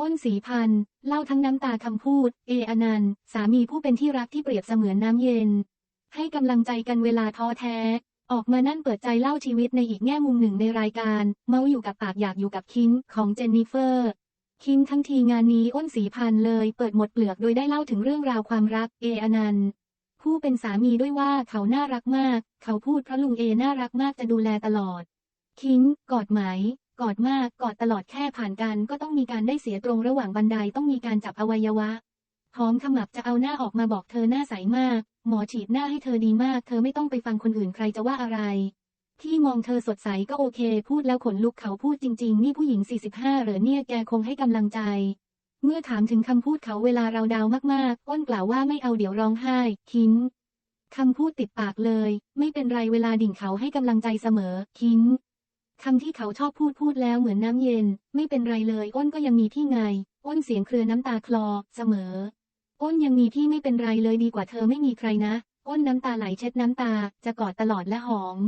อ้นสีพันธ์เล่าทั้งน้ำตาคำพูด เออนันต์ สามีผู้เป็นที่รักที่เปรียบเสมือนน้ำเย็น ให้กำลังใจกันเวลาท้อแท้ ออกมานั่นเปิดใจเล่าชีวิตในอีกแง่มุมหนึ่งในรายการ เมาอยู่กับปากอยากอยู่กับคิงของเจนนิเฟอร์ คิงทั้งทีงานนี้อ้นสีพันธ์เลยเปิดหมดเปลือกโดยได้เล่าถึงเรื่องราวความรัก เออนันต์ผู้เป็นสามีด้วยว่าเขาน่ารักมาก เขาพูดเพราะลุงเอน่ารักมากจะดูแลตลอด คิงกอดไหม กอดมากกอดตลอดแค่ผ่านกันก็ต้องมีการได้เสียตรงระหว่างบันไดต้องมีการจับอวัยวะหอมขมับจะเอาหน้าออกมาบอกเธอหน้าใสมาก หมอฉีดหน้าให้เธอดีมาก เธอไม่ต้องไปฟังคนอื่นใครจะว่าอะไร ที่มองเธอสดใสก็โอเค พูดแล้วขนลุกเขาพูดจริง ๆ นี่ผู้หญิง 45 เหรอเนี่ยแกคงให้กำลังใจ เมื่อถามถึงคำพูดเขาเวลาเราดาวมากๆ อ้นกล่าวว่าไม่เอาเดี๋ยวร้องไห้คิงคำพูดติดปากเลย ไม่เป็นไรเวลาดิ่งเขาให้กำลังใจเสมอคิง คำที่เขาชอบพูดพูดแล้วเหมือนน้ำเย็น ไม่เป็นไรเลย อ้นก็ยังมีที่ไง อ้นเสียงเครือน้ำตาคลอ เสมอ อ้นยังมีที่ไม่เป็นไรเลยดีกว่าเธอไม่มีใครนะ อ้นน้ำตาไหลเช็ดน้ำตา จะกอดตลอดและหอม